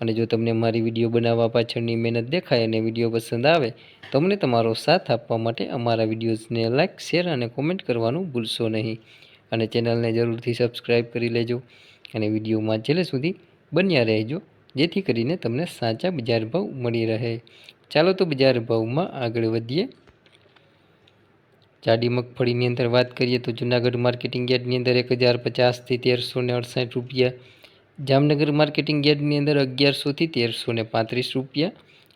અને જો તમને મારી વીડિયો બનાવવા પાછળની મહેનત દેખાય અને વીડિયો પસંદ આવે તો અમને તમારો સાથ આપવા માટે અમારા વિડીયોઝને લાઇક શેર અને કોમેન્ટ કરવાનું ભૂલશો નહીં. અને ચેનલને જરૂરથી સબસ્ક્રાઈબ કરી લેજો અને વિડીયોમાં છેલ્લે સુધી બન્યા રહેજો, જેથી કરીને તમને સાચા બજાર ભાવ મળી રહે. ચાલો તો બજાર ભાવમાં આગળ વધીએ. જાડી મગફળીની અંદર વાત કરીએ તો જૂનાગઢ માર્કેટિંગ યાર્ડની અંદર એક હજાર પચાસથી તેરસો ને અડસાઠ રૂપિયા જામનગર માર્કેટિંગ યાર્ડની અંદર અગિયારસોથી તેરસો ને પાંત્રીસ રૂપિયા.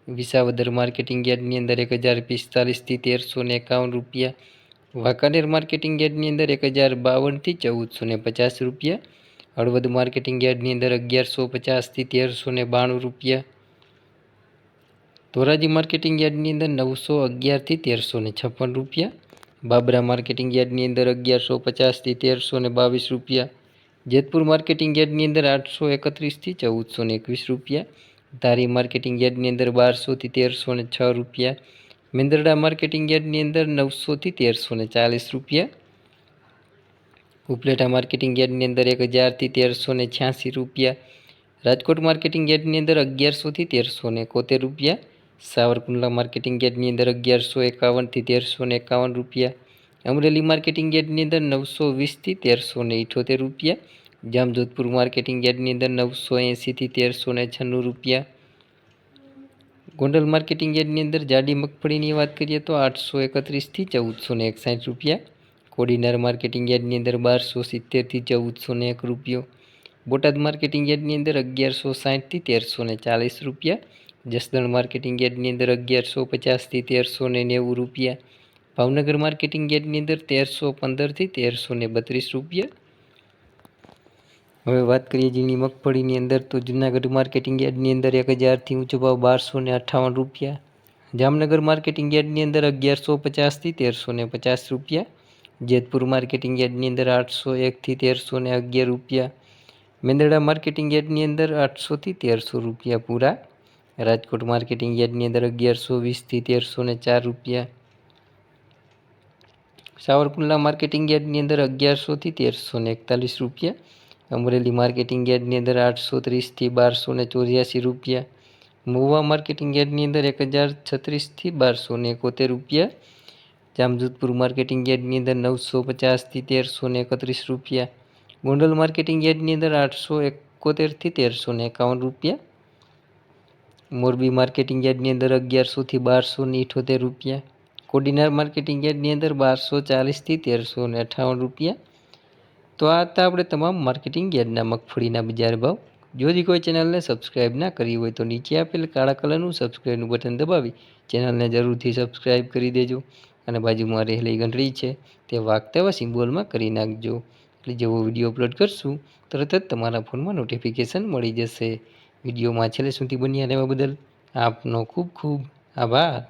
વિસાવદર માર્કેટિંગ યાર્ડની અંદર એક હજાર પિસ્તાલીસથી તેરસો ને એકાવન રૂપિયા. વાંકાનેર માર્કેટિંગ યાર્ડની અંદર એક હજાર બાવનથી ચૌદસો ને પચાસ રૂપિયા. હળવદ માર્કેટિંગ યાર્ડની અંદર અગિયારસો પચાસથી તેરસો ને બાણું રૂપિયા. ધોરાજી માર્કેટિંગ યાર્ડની અંદર નવસો અગિયારથી તેરસો ને છપ્પન રૂપિયા. બાબરા માર્કેટિંગ યાર્ડની અંદર અગિયારસો પચાસથી તેરસો ને બાવીસ રૂપિયા. જેતપુર માર્કેટિંગ યાર્ડની અંદર આઠસો એકત્રીસથી ચૌદસો ને એકવીસ રૂપિયા, ધારી માર્કેટિંગ યાર્ડની અંદર બારસોથી તેરસો ને છ રૂપિયા, મેંદરડા માર્કેટિંગ યાર્ડની અંદર નવસોથી તેરસો ને ચાલીસ રૂપિયા, ઉપલેટા માર્કેટિંગ યાર્ડની અંદર એક હજારથી તેરસો ને છ્યાસી રૂપિયા, રાજકોટ માર્કેટિંગ યાર્ડની અંદર અગિયારસોથી તેરસો ને એકોતેર રૂપિયા, સાવરકુંડલા માર્કેટિંગ યાર્ડની અંદર અગિયારસો એકાવનથી તેરસો ને એકાવન રૂપિયા અમરેલી માર્કેટિંગ યાર્ડની અંદર નવસો વીસથી તેરસો ને ઇઠોતેર રૂપિયા. જામજોધપુર માર્કેટિંગ યાર્ડની અંદર નવસો એંસીથી તેરસો ને છન્નું રૂપિયા. ગોંડલ માર્કેટિંગ યાર્ડની અંદર જાડી મગફળીની વાત કરીએ તો આઠસો એકત્રીસથી ચૌદસો ને એકસાઠ રૂપિયા. કોડીનાર માર્કેટિંગ યાર્ડની અંદર બારસો સિત્તેરથી ચૌદસો ને એક રૂપિયો. બોટાદ માર્કેટિંગ યાર્ડની અંદર અગિયારસો સાઠથી તેરસો ને ચાલીસ રૂપિયા. જસદણ માર્કેટિંગ યાર્ડની અંદર અગિયારસો પચાસથી તેરસો ને નેવું રૂપિયા. ભાવનગર માર્કેટિંગ યાર્ડની અંદર તેરસો પંદરથી તેરસો ને બત્રીસ રૂપિયા. હવે વાત કરીએ ઝીણી મગફળીની અંદર તો જૂનાગઢ માર્કેટિંગ યાર્ડની અંદર એક હજારથી ઊંચો ભાવ બારસો ને અઠ્ઠાવન રૂપિયા. જામનગર માર્કેટિંગ યાર્ડની અંદર અગિયારસો પચાસથી તેરસો ને પચાસ રૂપિયા. જેતપુર માર્કેટિંગ યાર્ડની અંદર આઠસો એકથી તેરસો ને અગિયાર રૂપિયા. મેંદરડા માર્કેટિંગ યાર્ડની અંદર આઠસોથી તેરસો રૂપિયા પૂરા. રાજકોટ માર્કેટિંગ યાર્ડની અંદર અગિયારસો વીસથી તેરસો ને ચાર રૂપિયા. સાવરકુંડલા માર્કેટિંગ યાર્ડની અંદર અગિયારસોથી તેરસો ને એકતાલીસ રૂપિયા. અમરેલી માર્કેટિંગ યાર્ડની અંદર આઠસો ત્રીસથી બારસો ને ચોર્યાસી રૂપિયા. મહુવા માર્કેટિંગ યાર્ડની અંદર એક હજાર છત્રીસથી બારસો ને એકોતેર રૂપિયા. જામજોધપુર માર્કેટિંગ યાર્ડની અંદર નવસો પચાસથી તેરસો ને એકત્રીસ રૂપિયા. ગોંડલ માર્કેટિંગ યાર્ડની અંદર આઠસો એકોતેરથી તેરસો ને એકાવન રૂપિયા. મોરબી માર્કેટિંગ યાર્ડની અંદર અગિયારસોથી બારસો ને ઇઠોતેર રૂપિયા. કોડીનાર માર્કેટિંગ યાર્ડની અંદર બારસો ચાલીસથી તેરસો ને અઠાવન રૂપિયા. તો આ હતા આપણે તમામ માર્કેટિંગ યાર્ડના મગફળીના બજાર ભાવ. જો હજી કોઈ ચેનલને સબસ્ક્રાઈબ ના કરી હોય તો નીચે આપેલ કાળા કલરનું સબસ્ક્રાઈબનું બટન દબાવી ચેનલને જરૂરથી સબસ્ક્રાઈબ કરી દેજો અને બાજુમાં રહેલી ઘંટડી છે તે વાગતા એવા સિમ્બોલમાં કરી નાખજો. એટલે જેવો વીડિયો અપલોડ કરશું, તરત જ તમારા ફોનમાં નોટિફિકેશન મળી જશે. વિડીયોમાં છેલ્લે સુધી બન્યા રહેવા બદલ આપનો ખૂબ ખૂબ આભાર.